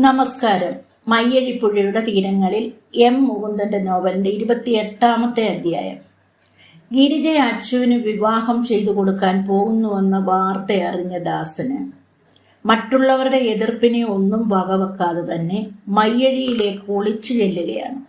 നമസ്കാരം. മയ്യഴിപ്പുഴയുടെ തീരങ്ങളിൽ എം മുകുന്ദന്റെ നോവലിന്റെ ഇരുപത്തിയെട്ടാമത്തെ അധ്യായം. ഗിരിജ അച്ചുവിന് വിവാഹം ചെയ്തു കൊടുക്കാൻ പോകുന്നുവെന്ന വാർത്ത അറിഞ്ഞ ദാസന് മറ്റുള്ളവരുടെ എതിർപ്പിനെ ഒന്നും വകവെക്കാതെ തന്നെ മയ്യഴിയിലേക്ക് ഒളിച്ചു ചെല്ലുകയാണ്.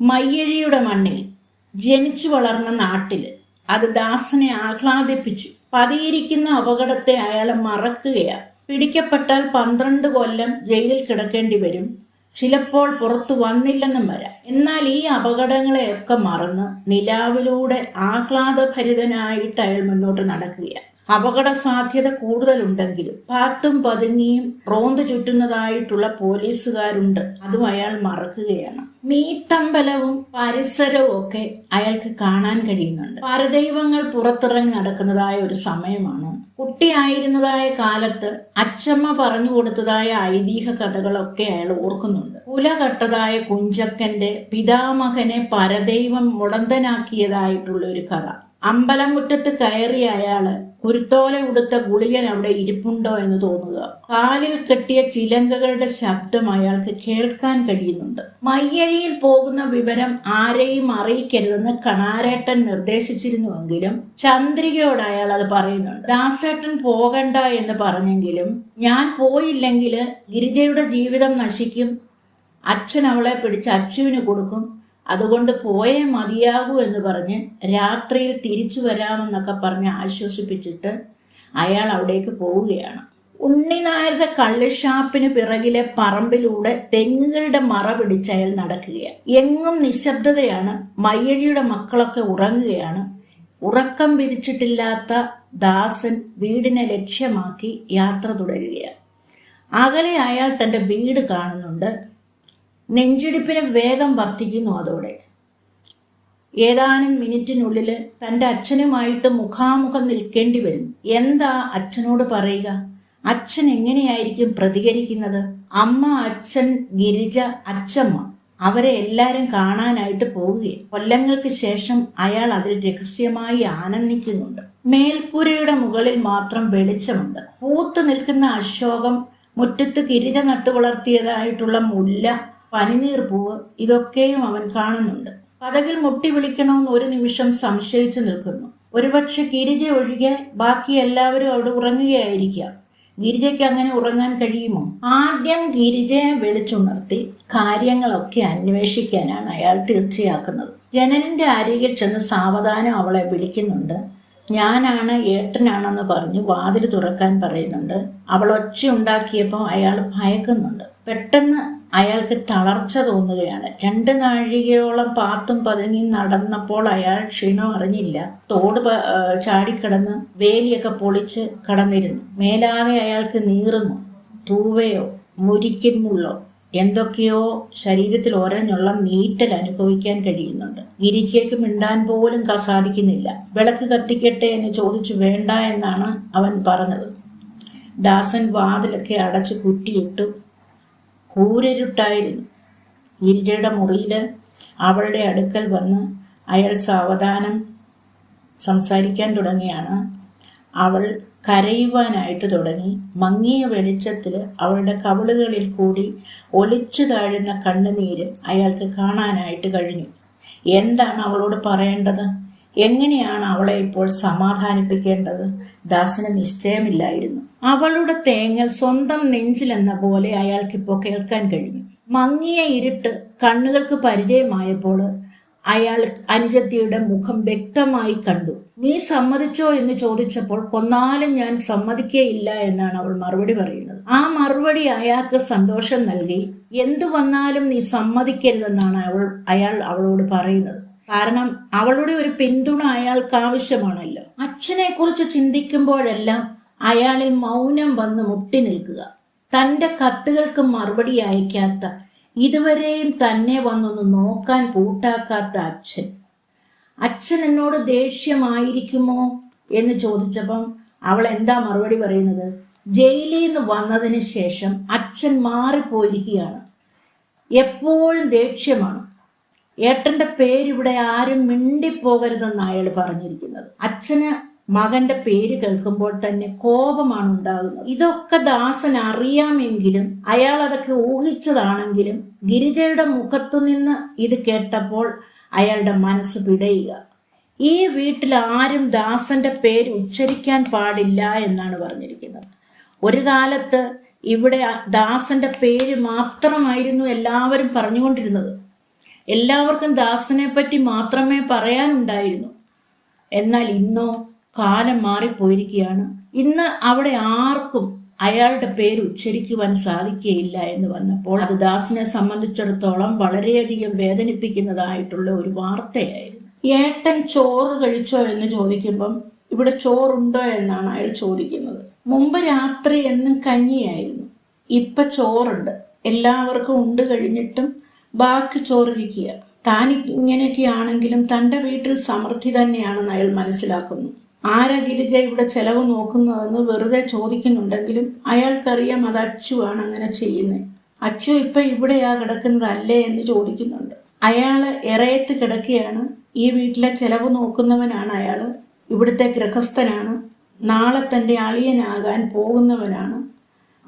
മയ്യഴിയുടെ മണ്ണിൽ ജനിച്ചു വളർന്ന നാട്ടിൽ അത് ദാസനെ ആഹ്ലാദിപ്പിച്ചു. പതിയിരിക്കുന്ന അപകടത്തെ അയാളെ മറക്കുകയാണ്. പിടിക്കപ്പെട്ടാൽ പന്ത്രണ്ട് കൊല്ലം ജയിലിൽ കിടക്കേണ്ടി വരും. ചിലപ്പോൾ പുറത്തു വന്നില്ലെന്നും വരാം. എന്നാൽ ഈ അപകടങ്ങളെയൊക്കെ മറന്ന് നിലാവിലൂടെ ആഹ്ലാദഭരിതനായിട്ട് അയാൾ മുന്നോട്ട് നടക്കുകയാണ്. അപകട സാധ്യത കൂടുതലുണ്ടെങ്കിലും പാത്തും പതുങ്ങിയും റോന്ത് ചുറ്റുന്നതായിട്ടുള്ള പോലീസുകാരുണ്ട്. അതും അയാൾ മറക്കുകയാണ്. മീത്തമ്പലവും പരിസരവും ഒക്കെ അയാൾക്ക് കാണാൻ കഴിയുന്നുണ്ട്. പരദൈവങ്ങൾ പുറത്തിറങ്ങി നടക്കുന്നതായ ഒരു സമയമാണ്. കുട്ടിയായിരുന്നതായ കാലത്ത് അച്ചമ്മ പറഞ്ഞു കൊടുത്തതായ ഐതിഹ്യ കഥകളൊക്കെ അയാൾ ഓർക്കുന്നുണ്ട്. കുലകെട്ടതായ കുഞ്ചക്കന്റെ പിതാമഹനെ പരദൈവം മുടന്തനാക്കിയതായിട്ടുള്ള ഒരു കഥ. അമ്പലമുറ്റത്ത് കയറിയ അയാൾ കുരുത്തോല ഉടുത്ത ഗുളികൻ അവിടെ ഇരിപ്പുണ്ടോ എന്ന് തോന്നുക. കാലിൽ കെട്ടിയ ചിലങ്കകളുടെ ശബ്ദം അയാൾക്ക് കേൾക്കാൻ കഴിയുന്നുണ്ട്. മയ്യഴിയിൽ പോകുന്ന വിവരം ആരെയും അറിയിക്കരുതെന്ന് കണാരേട്ടൻ നിർദ്ദേശിച്ചിരുന്നുവെങ്കിലും ചന്ദ്രികയോട് അയാൾ അത് പറയുന്നുണ്ട്. ദാസേട്ടൻ പോകണ്ട എന്ന് പറഞ്ഞെങ്കിലും ഞാൻ പോയില്ലെങ്കിൽ ഗിരിജയുടെ ജീവിതം നശിക്കും. അച്ഛൻ അവളെ പിടിച്ച് അച്ചുവിന് കൊടുക്കും. അതുകൊണ്ട് പോയേ മതിയാകൂ എന്ന് പറഞ്ഞ് രാത്രിയിൽ തിരിച്ചു വരാമെന്നൊക്കെ പറഞ്ഞ് ആശ്വസിപ്പിച്ചിട്ട് അയാൾ അവിടേക്ക് പോവുകയാണ്. ഉണ്ണിനായരുടെ കള്ളിഷാപ്പിന് പിറകിലെ പറമ്പിലൂടെ തെങ്ങുകളുടെ മറ പിടിച്ച് അയാൾ നടക്കുകയാണ്. എങ്ങും നിശബ്ദതയാണ്. മയ്യഴിയുടെ മക്കളൊക്കെ ഉറങ്ങുകയാണ്. ഉറക്കം പിരിച്ചിട്ടില്ലാത്ത ദാസൻ വീടിനെ ലക്ഷ്യമാക്കി യാത്ര തുടരുകയാണ്. അകലെ അയാൾ തന്റെ വീട് കാണുന്നുണ്ട്. നെഞ്ചിടിപ്പിന് വേഗം വർദ്ധിക്കുന്നു അതോടെ. ഏതാനും മിനിറ്റിനുള്ളിൽ തന്റെ അച്ഛനുമായിട്ട് മുഖാമുഖം നിൽക്കേണ്ടി വരും. എന്താ അച്ഛനോട് പറയുക? അച്ഛൻ എങ്ങനെയായിരിക്കും പ്രതികരിക്കുന്നത്? അമ്മ അച്ഛൻ ഗിരിജ അച്ഛമ്മ അവരെ എല്ലാവരും കാണാനായിട്ട് പോവുകയും. കൊല്ലങ്ങൾക്ക് ശേഷം അയാൾ അതിൽ രഹസ്യമായി ആനന്ദിക്കുന്നുണ്ട്. മേൽപ്പുരയുടെ മുകളിൽ മാത്രം വെളിച്ചമുണ്ട്. പൂത്തു നിൽക്കുന്ന അശോകം മുറ്റത്ത് കിരിജ നട്ടു വളർത്തിയതായിട്ടുള്ള മുല്ല പനിനീർ പൂവ് ഇതൊക്കെയും അവൻ കാണുന്നുണ്ട്. കഥകിൽ മുട്ടി വിളിക്കണമെന്ന് ഒരു നിമിഷം സംശയിച്ചു നിൽക്കുന്നു. ഒരുപക്ഷെ ഗിരിജ ഒഴികെ ബാക്കി എല്ലാവരും അവിടെ ഉറങ്ങുകയായിരിക്കാം. ഗിരിജയ്ക്ക് അങ്ങനെ ഉറങ്ങാൻ കഴിയുമോ? ആദ്യം ഗിരിജയെ വിളിച്ചുണർത്തി കാര്യങ്ങളൊക്കെ അന്വേഷിക്കാനാണ് അയാൾ തീർച്ചയാക്കുന്നത്. ജനലിന്റെ അരികിൽ ചെന്ന് സാവധാനം അവളെ വിളിക്കുന്നുണ്ട്. ഞാനാണ് ഏട്ടനാണെന്ന് പറഞ്ഞ് വാതിൽ തുറക്കാൻ പറയുന്നുണ്ട്. അവൾ ഒച്ച ഉണ്ടാക്കിയപ്പോൾ അയാൾ ഭയക്കുന്നുണ്ട്. പെട്ടെന്ന് അയാൾക്ക് തളർച്ച തോന്നുകയാണ്. രണ്ട് നാഴികയോളം പാത്തും പതുങ്ങി നടന്നപ്പോൾ അയാൾ ക്ഷീണം അറിഞ്ഞില്ല. തോട് ചാടിക്കിടന്ന് വേലിയൊക്കെ പൊളിച്ച് കടന്നിരുന്നു. മേലാകെ അയാൾക്ക് നീറുന്നു. തൂവയോ മുരിക്കിൻ മുള്ളോ എന്തൊക്കെയോ ശരീരത്തിൽ ഒരഞ്ഞുള്ള നീറ്റൽ അനുഭവിക്കാൻ കഴിയുന്നുണ്ട്. ഗിരിക്കയ്ക്ക് മിണ്ടാൻ പോലും സാധിക്കുന്നില്ല. വിളക്ക് കത്തിക്കട്ടെ എന്ന് ചോദിച്ചു വേണ്ട എന്നാണ് അവൻ പറഞ്ഞത്. ദാസൻ വാതിലൊക്കെ അടച്ചു കുറ്റിയിട്ടു കൂരിരുട്ടായിരുന്നു. ഗിരിജയുടെ മുറിയിൽ അവളുടെ അടുക്കൽ വന്ന് അയാൾ സാവധാനം സംസാരിക്കാൻ തുടങ്ങിയാണ്. അവൾ കരയുവാനായിട്ട് തുടങ്ങി. മങ്ങിയ വെളിച്ചത്തിൽ അവളുടെ കവിളുകളിൽ കൂടി ഒലിച്ചു താഴുന്ന കണ്ണുനീര് അയാൾക്ക് കാണാനായിട്ട് കഴിഞ്ഞു. എന്താണ് അവളോട് പറയേണ്ടത്? എങ്ങനെയാണ് അവളെ ഇപ്പോൾ സമാധാനിപ്പിക്കേണ്ടത്? ദാസന് നിശ്ചയമില്ലായിരുന്നു. അവളുടെ തേങ്ങൽ സ്വന്തം നെഞ്ചിലെന്ന പോലെ അയാൾക്കിപ്പോൾ കേൾക്കാൻ കഴിഞ്ഞു. മങ്ങിയ ഇരുട്ട് കണ്ണുകൾക്ക് പരിചയമായപ്പോൾ അയാൾ അനുജത്തിയുടെ മുഖം വ്യക്തമായി കണ്ടു. നീ സമ്മതിച്ചോ എന്ന് ചോദിച്ചപ്പോൾ കൊന്നാലും ഞാൻ സമ്മതിക്കേയില്ല എന്നാണ് അവൾ മറുപടി പറയുന്നത്. ആ മറുപടി അയാൾക്ക് സന്തോഷം നൽകി. എന്തു വന്നാലും നീ സമ്മതിക്കരുതെന്നാണ് അവൾ അയാൾ അവളോട് പറയുന്നത്. കാരണം അവളുടെ ഒരു പിന്തുണ അയാൾക്ക് ആവശ്യമാണല്ലോ. അച്ഛനെ കുറിച്ച് ചിന്തിക്കുമ്പോഴെല്ലാം അയാളിൽ മൗനം വന്ന് മുട്ടി നിൽക്കുക. തന്റെ കത്തുകൾക്ക് മറുപടി അയക്കാത്ത ഇതുവരെയും തന്നെ വന്നൊന്ന് നോക്കാൻ കൂട്ടാക്കാത്ത അച്ഛൻ. അച്ഛൻ എന്നോട് ദേഷ്യമായിരിക്കുമോ എന്ന് ചോദിച്ചപ്പം അവൾ എന്താ മറുപടി പറയുന്നത്? ജയിലിൽ നിന്ന് വന്നതിന് ശേഷം അച്ഛൻ മാറിപ്പോയിരിക്കുകയാണ്. എപ്പോഴും ദേഷ്യമാണ്. ഏട്ടന്റെ പേരിവിടെ ആരും മിണ്ടിപ്പോകരുതെന്ന് അയാൾ പറഞ്ഞിരിക്കുന്നത്. അച്ഛന് മകന്റെ പേര് കേൾക്കുമ്പോൾ തന്നെ കോപമാണ് ഉണ്ടാകുന്നത്. ഇതൊക്കെ ദാസൻ അറിയാമെങ്കിലും അയാൾ അതൊക്കെ ഊഹിച്ചതാണെങ്കിലും ഗിരിജയുടെ മുഖത്തു നിന്ന് ഇത് കേട്ടപ്പോൾ അയാളുടെ മനസ്സ് പിടയുക. ഈ വീട്ടിൽ ആരും ദാസന്റെ പേര് ഉച്ചരിക്കാൻ പാടില്ല എന്നാണ് പറഞ്ഞിരിക്കുന്നത്. ഒരു കാലത്ത് ഇവിടെ ദാസന്റെ പേര് മാത്രമായിരുന്നു എല്ലാവരും പറഞ്ഞുകൊണ്ടിരുന്നത്. എല്ലാവർക്കും ദാസനെ പറ്റി മാത്രമേ പറയാനുണ്ടായിരുന്നു. എന്നാൽ ഇന്നോ കാലം മാറിപ്പോയിരിക്കുകയാണ്. ഇന്ന് അവിടെ ആർക്കും അയാളുടെ പേര് ഉച്ചരിക്കുവാൻ സാധിക്കുകയില്ല എന്ന് വന്നപ്പോൾ അത് ദാസിനെ സംബന്ധിച്ചിടത്തോളം വളരെയധികം വേദനിപ്പിക്കുന്നതായിട്ടുള്ള ഒരു വാർത്തയായിരുന്നു. ഏട്ടൻ ചോറ് കഴിച്ചോ എന്ന് ചോദിക്കുമ്പം ഇവിടെ ചോറുണ്ടോ എന്നാണ് അയാൾ ചോദിക്കുന്നത്. മുമ്പ് രാത്രി എന്നും കഞ്ഞിയായിരുന്നു. ഇപ്പൊ ചോറുണ്ട്. എല്ലാവർക്കും ഉണ്ട് കഴിഞ്ഞിട്ടും ബാക്കി ചോറിരിക്കുക. താൻ ഇങ്ങനെയൊക്കെ ആണെങ്കിലും തന്റെ വീട്ടിൽ സമൃദ്ധി തന്നെയാണെന്ന് അയാൾ മനസ്സിലാക്കുന്നു. ആരാ ഗിരിജ ഇവിടെ ചെലവ് നോക്കുന്നതെന്ന് വെറുതെ ചോദിക്കുന്നുണ്ടെങ്കിലും അയാൾക്കറിയാം അത് അച്ചുവാണ് അങ്ങനെ ചെയ്യുന്നത് അച്ചു ഇപ്പൊ ഇവിടെയാ കിടക്കുന്നതല്ലേ എന്ന് ചോദിക്കുന്നുണ്ട്. അയാൾ ഇറയത്ത് കിടക്കുകയാണ്. ഈ വീട്ടിലെ ചെലവ് നോക്കുന്നവനാണ് അയാൾ. ഇവിടുത്തെ ഗൃഹസ്ഥനാണ്. നാളെ തന്റെ അളിയനാകാൻ പോകുന്നവനാണ്.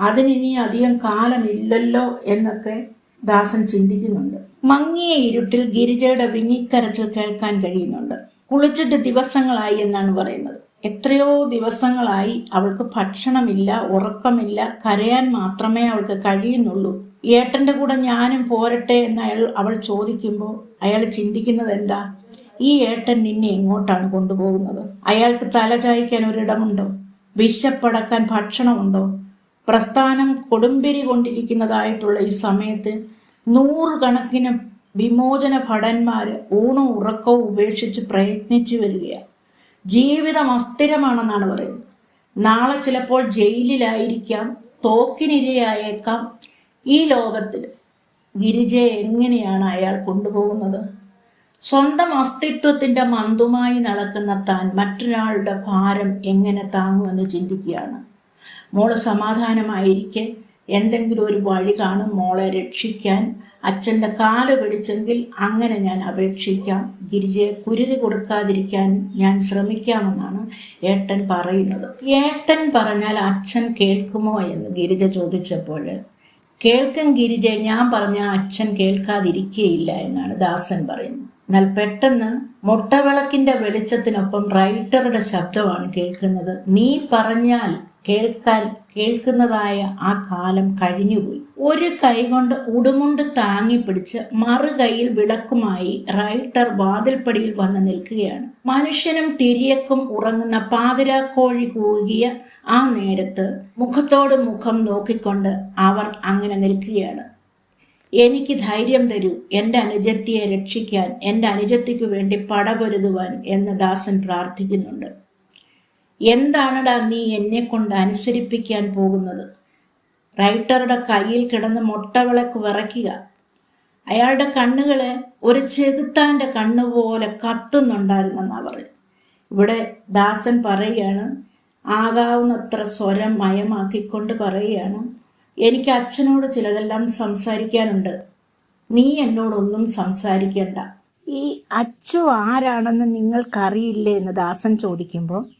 അതിനിനി അധികം കാലമില്ലല്ലോ എന്നൊക്കെ ദാസൻ ചിന്തിക്കുന്നുണ്ട്. മങ്ങിയ ഇരുട്ടിൽ ഗിരിജയുടെ വിങ്ങിക്കരച്ചിൽ കേൾക്കാൻ കഴിയുന്നുണ്ട്. കുളിച്ചിട്ട് ദിവസങ്ങളായി എന്നാണ് പറയുന്നത്. എത്രയോ ദിവസങ്ങളായി അവൾക്ക് ഭക്ഷണമില്ല ഉറക്കമില്ല കരയാൻ മാത്രമേ അവൾക്ക് കഴിയുന്നുള്ളൂ. ഏട്ടന്റെ കൂടെ ഞാനും പോരട്ടെ എന്ന് അയാൾ അവൾ ചോദിക്കുമ്പോൾ അയാൾ ചിന്തിക്കുന്നത് എന്താ? ഈ ഏട്ടൻ നിന്നെ എങ്ങോട്ടാണ് കൊണ്ടുപോകുന്നത്? അയാൾക്ക് തല ചായ്ക്കാൻ ഒരിടമുണ്ടോ? വിശപ്പടക്കാൻ ഭക്ഷണമുണ്ടോ? പ്രസ്ഥാനം കൊടുമ്പിരി കൊണ്ടിരിക്കുന്നതായിട്ടുള്ള ഈ സമയത്ത് നൂറുകണക്കിന് വിമോചന ഭടന്മാർ ഊണും ഉറക്കവും ഉപേക്ഷിച്ച് പ്രയത്നിച്ചു വരികയാണ്. ജീവിതം അസ്ഥിരമാണെന്നാണ് പറയുന്നത്. നാളെ ചിലപ്പോൾ ജയിലിലായിരിക്കാം തോക്കിനിരയായേക്കാം. ഈ ലോകത്തിൽ ഗിരിജയെ എങ്ങനെയാണ് അയാൾ കൊണ്ടുപോകുന്നത്? സ്വന്തം അസ്തിത്വത്തിന്റെ മന്തുമായി നടക്കുന്ന താൻ മറ്റൊരാളുടെ ഭാരം എങ്ങനെ താങ്ങുമെന്ന് ചിന്തിക്കുകയാണ്. മോൾ സമാധാനമായിരിക്കെ. എന്തെങ്കിലും ഒരു വഴി കാണും മോളെ രക്ഷിക്കാൻ. അച്ഛന്റെ കാൽ പിടിച്ചെങ്കിൽ അങ്ങനെ ഞാൻ അപേക്ഷിക്കാം. ഗിരിജയെ കുരുതി കൊടുക്കാതിരിക്കാൻ ഞാൻ ശ്രമിക്കാമെന്നാണ് ഏട്ടൻ പറയുന്നത്. ഏട്ടൻ പറഞ്ഞാൽ അച്ഛൻ കേൾക്കുമോ എന്ന് ഗിരിജ ചോദിച്ചപ്പോൾ കേൾക്കും ഗിരിജ ഞാൻ പറഞ്ഞ അച്ഛൻ കേൾക്കാതിരിക്കുകയില്ല എന്നാണ് ദാസൻ പറയുന്നത്. എന്നാൽ പെട്ടെന്ന് മുട്ടവിളക്കിന്റെ വെളിച്ചത്തിനൊപ്പം റൈറ്ററുടെ ശബ്ദമാണ് കേൾക്കുന്നത്. നീ പറഞ്ഞാൽ കേൾക്കാൻ കേൾക്കുന്നതായ ആ കാലം കഴിഞ്ഞുപോയി. ഒരു കൈകൊണ്ട് ഉടുമുണ്ട് താങ്ങി പിടിച്ച് മറുകൈയിൽ വിളക്കുമായി റൈറ്റർ വാതിൽപ്പടിയിൽ വന്ന് നിൽക്കുകയാണ്. മനുഷ്യനും തിരിയക്കും ഉറങ്ങുന്ന പാതിരാക്കോഴി കൂകിയ ആ നേരത്ത് മുഖത്തോട് മുഖം നോക്കിക്കൊണ്ട് അവർ അങ്ങനെ നിൽക്കുകയാണ്. എനിക്ക് ധൈര്യം തരൂ എന്റെ അനുജത്തിയെ രക്ഷിക്കാൻ എന്റെ അനുജത്തിക്ക് വേണ്ടി പടപൊരുതുവാൻ എന്ന് ദാസൻ പ്രാർത്ഥിക്കുന്നുണ്ട്. എന്താണടാ നീ എന്നെ കൊണ്ട് അനുസരിപ്പിക്കാൻ പോകുന്നത്? റൈറ്ററുടെ കയ്യിൽ കിടന്ന് മുട്ടവിളക്ക് വിറയ്ക്കുക. അയാളുടെ കണ്ണുകൾ ഒരു ചെകുത്താന്റെ കണ്ണുപോലെ കത്തുന്നുണ്ടായിരുന്നെന്നാണ് പറയും ഇവിടെ ദാസൻ പറയുകയാണ് ആകാവുന്നത്ര സ്വരം മയമാക്കിക്കൊണ്ട് പറയുകയാണ്. എനിക്ക് അച്ഛനോട് ചിലതെല്ലാം സംസാരിക്കാനുണ്ട്. നീ എന്നോടൊന്നും സംസാരിക്കണ്ട. ഈ അച്ചു ആരാണെന്ന് നിങ്ങൾക്കറിയില്ലേ? എന്ന് ദാസൻ ചോദിക്കുമ്പോൾ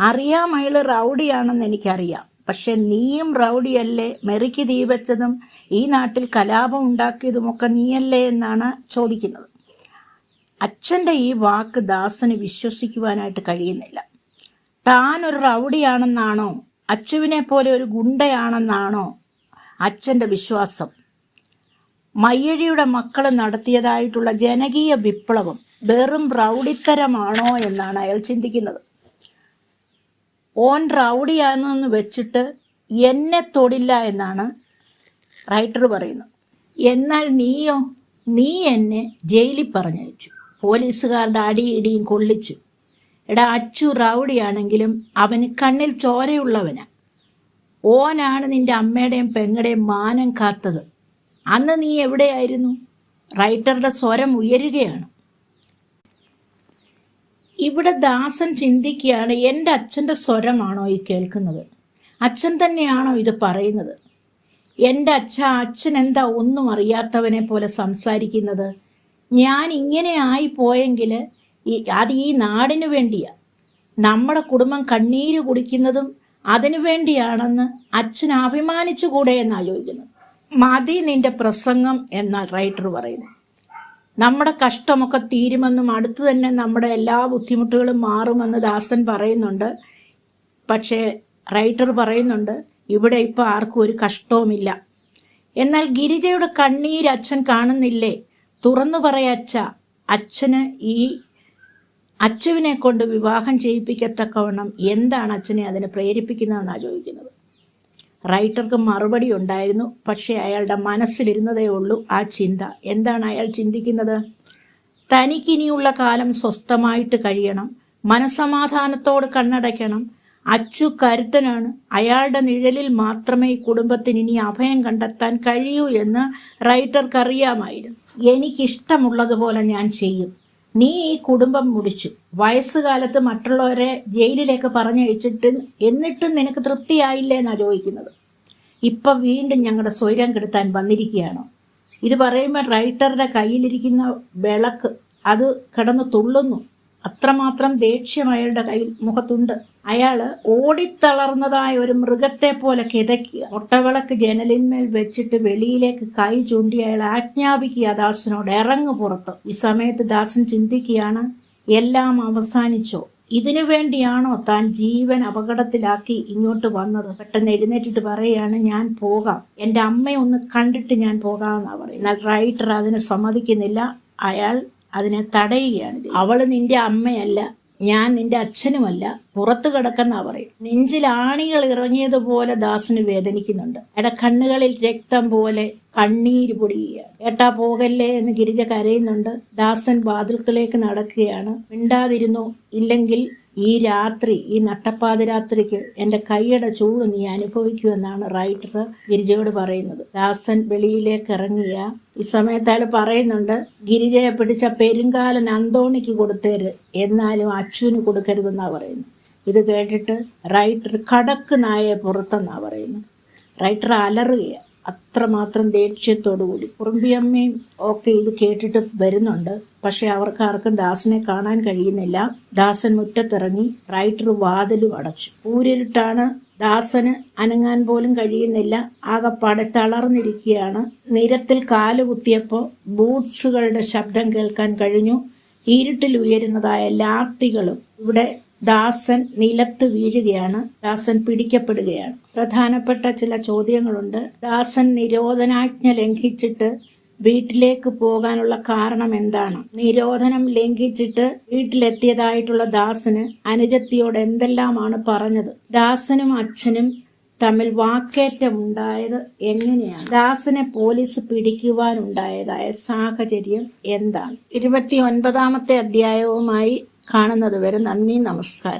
അറിയാം അയാൾ റൗഡിയാണെന്ന് എനിക്കറിയാം. പക്ഷെ നീയും റൗഡിയല്ലേ? മെറിക്ക് തീ വെച്ചതും ഈ നാട്ടിൽ കലാപം ഉണ്ടാക്കിയതുമൊക്കെ നീയല്ലേ എന്നാണ് ചോദിക്കുന്നത്. അച്ഛന്റെ ഈ വാക്ക് ദാസന് വിശ്വസിക്കുവാനായിട്ട് കഴിയുന്നില്ല. താൻ ഒരു റൗഡിയാണെന്നാണോ? അച്ചുവിനെ പോലെ ഒരു ഗുണ്ടയാണെന്നാണോ അച്ഛന്റെ വിശ്വാസം? മയ്യഴിയുടെ മക്കൾ നടത്തിയതായിട്ടുള്ള ജനകീയ വിപ്ലവം വെറും റൗഡിത്തരമാണോ എന്നാണ് അയാൾ ചിന്തിക്കുന്നത്. ഓൻ റൗഡിയാണെന്ന് വെച്ചിട്ട് എന്നെ തൊടില്ല എന്നാണ് റൈറ്റർ പറയുന്നത്. എന്നാൽ നീയോ നീ എന്നെ ജയിലിൽ പറഞ്ഞയച്ചു. പോലീസുകാരുടെ അടിയിടിയും കൊള്ളിച്ചു. എടാ അച്ചു റൗഡിയാണെങ്കിലും അവന് കണ്ണിൽ ചോരയുള്ളവനാ. ഓനാണ് നിന്റെ അമ്മയുടെയും പെങ്ങളുടെയും മാനം കാത്തത്. അന്ന് നീ എവിടെയായിരുന്നു? റൈറ്ററുടെ സ്വരം ഉയരുകയാണ്. ഇവിടെ ദാസൻ ചിന്തിക്കുകയാണ് എന്റെ അച്ഛന്റെ സ്വരമാണോ ഈ കേൾക്കുന്നത്? അച്ഛൻ തന്നെയാണോ ഇത് പറയുന്നത്? എന്റെ അച്ഛ അച്ഛൻ എന്താ ഒന്നും അറിയാത്തവനെ പോലെ സംസാരിക്കുന്നത്? ഞാൻ ഇങ്ങനെ ആയി പോയെങ്കിൽ അത് ഈ നാടിനു വേണ്ടിയാ. നമ്മുടെ കുടുംബം കണ്ണീര് കുടിക്കുന്നതും അതിനു വേണ്ടിയാണെന്ന് അച്ഛൻ അഭിമാനിച്ചുകൂടെ എന്നാലോചിക്കുന്നു മതി നിന്റെ പ്രസംഗം എന്നാൽ റൈറ്റർ പറയുന്നു. നമ്മുടെ കഷ്ടമൊക്കെ തീരുമെന്നും അടുത്ത് തന്നെ നമ്മുടെ എല്ലാ ബുദ്ധിമുട്ടുകളും മാറുമെന്ന് ദാസൻ പറയുന്നുണ്ട്. പക്ഷേ റൈറ്റർ പറയുന്നുണ്ട് ഇവിടെ ഇപ്പോൾ ആർക്കും ഒരു കഷ്ടവുമില്ല. എന്നാൽ ഗിരിജയുടെ കണ്ണീര് അച്ഛൻ കാണുന്നില്ലേ? തുറന്നു പറയാ അച്ഛ അച്ഛന് ഈ അച്ചുവിനെ കൊണ്ട് വിവാഹം ചെയ്യിപ്പിക്കത്തക്കവണ്ണം എന്താണ് അച്ഛനെ അതിനെ പ്രേരിപ്പിക്കുന്നതെന്നാണ് ചോദിക്കുന്നത്? റൈറ്റർക്ക് മറുപടി ഉണ്ടായിരുന്നു. പക്ഷേ അയാളുടെ മനസ്സിലിരുന്നതേ ഉള്ളൂ ആ ചിന്ത. എന്താണ് അയാൾ ചിന്തിക്കുന്നത്? തനിക്കിനിയുള്ള കാലം സ്വസ്ഥമായിട്ട് കഴിയണം. മനസമാധാനത്തോട് കണ്ണടയ്ക്കണം. അച്ചു കരുത്തനാണ്. അയാളുടെ നിഴലിൽ മാത്രമേ കുടുംബത്തിന് ഇനി അഭയം കണ്ടെത്താൻ കഴിയൂ എന്ന് റൈറ്റർക്കറിയാമായിരുന്നു. എനിക്കിഷ്ടമുള്ളതുപോലെ ഞാൻ ചെയ്യും. നീ ഈ കുടുംബം മുടിച്ചു. വയസ്സുകാലത്ത് മറ്റുള്ളവരെ ജയിലിലേക്ക് പറഞ്ഞയച്ചിട്ട് എന്നിട്ടും നിനക്ക് തൃപ്തിയായില്ലേ എന്നാ ചോദിക്കുന്നത്? ഇപ്പം വീണ്ടും ഞങ്ങളുടെ സ്വൈരം കെടുത്താൻ വന്നിരിക്കുകയാണോ. ഇത് പറയുമ്പോൾ റൈറ്ററുടെ കയ്യിലിരിക്കുന്ന വിളക്ക് അത് കിടന്ന് തുള്ളുന്നു. അത്രമാത്രം ദേഷ്യം അയാളുടെ കയ്യിൽ മുഖത്തുണ്ട്. അയാൾ ഓടിത്തളർന്നതായ ഒരു മൃഗത്തെ പോലെ കിതക്കി ഒട്ടവിളക്ക് ജനലിന്മേൽ വെച്ചിട്ട് വെളിയിലേക്ക് കൈ ചൂണ്ടി അയാൾ ആജ്ഞാപിക്കുക. ദാസനോട് ഇറങ്ങു പുറത്ത്. ഈ സമയത്ത് ദാസൻ ചിന്തിക്കുകയാണ് എല്ലാം അവസാനിച്ചോ? ഇതിനു വേണ്ടിയാണോ താൻ ജീവൻ അപകടത്തിലാക്കി ഇങ്ങോട്ട് വന്നത്? പെട്ടെന്ന് എഴുന്നേറ്റിട്ട് പറയുകയാണ് ഞാൻ പോകാം. എന്റെ അമ്മയെ ഒന്ന് കണ്ടിട്ട് ഞാൻ പോകാമെന്നാ പറയുന്നത്. എന്നാൽ റൈറ്റർ അതിനെ സമ്മതിക്കുന്നില്ല. അയാൾ അതിനെ തടയുകയാണ് അവൾ നിന്റെ അമ്മയല്ല ഞാൻ നിന്റെ അച്ഛനുമല്ല പുറത്തു കിടക്കുന്ന പറയും. നെഞ്ചിൽ ആണികൾ ഇറങ്ങിയതുപോലെ ദാസന് വേദനിക്കുന്നുണ്ട്. എടെ കണ്ണുകളിൽ രക്തം പോലെ കണ്ണീര് പൊടിയുകയാണ്. ഏട്ടാ പോകല്ലേ എന്ന് ഗിരിജ കരയുന്നുണ്ട്. ദാസൻ വാതിൽക്കലേക്ക് നടക്കുകയാണ്. മിണ്ടാതിരുന്നു ഇല്ലെങ്കിൽ ഈ രാത്രി ഈ നട്ടപ്പാതിരാത്രിക്ക് എന്റെ കൈയുടെ ചൂട് നീ അനുഭവിക്കുമെന്നാണ് റൈറ്റർ ഗിരിജയോട് പറയുന്നത്. ദാസൻ വെളിയിലേക്ക് ഇറങ്ങിയ ഈ സമയത്ത് അയാൾ പറയുന്നുണ്ട് ഗിരിജയെ പിടിച്ച പെരുങ്കാലൻ അന്തോണിക്ക് കൊടുത്തേര് എന്നാലും അച്ചുവിന് കൊടുക്കരുതെന്നാണ് പറയുന്നത്. ഇത് കേട്ടിട്ട് റൈറ്റർ കടക്ക് നായയെ പുറത്തെന്നാ പറയുന്നത്. റൈറ്റർ അലറുകയാണ്. അത്രമാത്രം ദേഷ്യത്തോടുകൂടി കുറുമ്പിയമ്മയും ഒക്കെ ഇത് കേട്ടിട്ട് വരുന്നുണ്ട്. പക്ഷെ അവർക്ക് ആർക്കും ദാസനെ കാണാൻ കഴിയുന്നില്ല. ദാസൻ മുറ്റത്തിറങ്ങി റൈറ്റർ വാതിലും അടച്ചു. ഊരിട്ടാണ് ദാസന് അനങ്ങാൻ പോലും കഴിയുന്നില്ല. ആകപ്പാടെ തളർന്നിരിക്കുകയാണ്. നിരത്തിൽ കാൽ കുത്തിയപ്പോൾ ബൂട്ട്സുകളുടെ ശബ്ദം കേൾക്കാൻ കഴിഞ്ഞു. ഇരുട്ടിൽ ഉയരുന്നതായ ലാത്തികളും. ഇവിടെ ദാസൻ നിലത്ത് വീഴുകയാണ്. ദാസൻ പിടിക്കപ്പെടുകയാണ്. പ്രധാനപ്പെട്ട ചില ചോദ്യങ്ങളുണ്ട്. ദാസൻ നിരോധനാജ്ഞ ലംഘിച്ചിട്ട് വീട്ടിലേക്ക് പോകാനുള്ള കാരണം എന്താണ്? നിരോധനം ലംഘിച്ചിട്ട് വീട്ടിലെത്തിയതായിട്ടുള്ള ദാസന് അനുജത്തിയോട് എന്തെല്ലാമാണ് പറഞ്ഞത്? ദാസനും അച്ഛനും തമ്മിൽ വാക്കേറ്റം ഉണ്ടായത് എങ്ങനെയാണ്? ദാസനെ പോലീസ് പിടിക്കുവാനുണ്ടായതായ സാഹചര്യം എന്താണ്? ഇരുപത്തി ഒൻപതാമത്തെ അധ്യായവുമായി കാണുന്നത് വരെ നന്ദി നമസ്കാരം.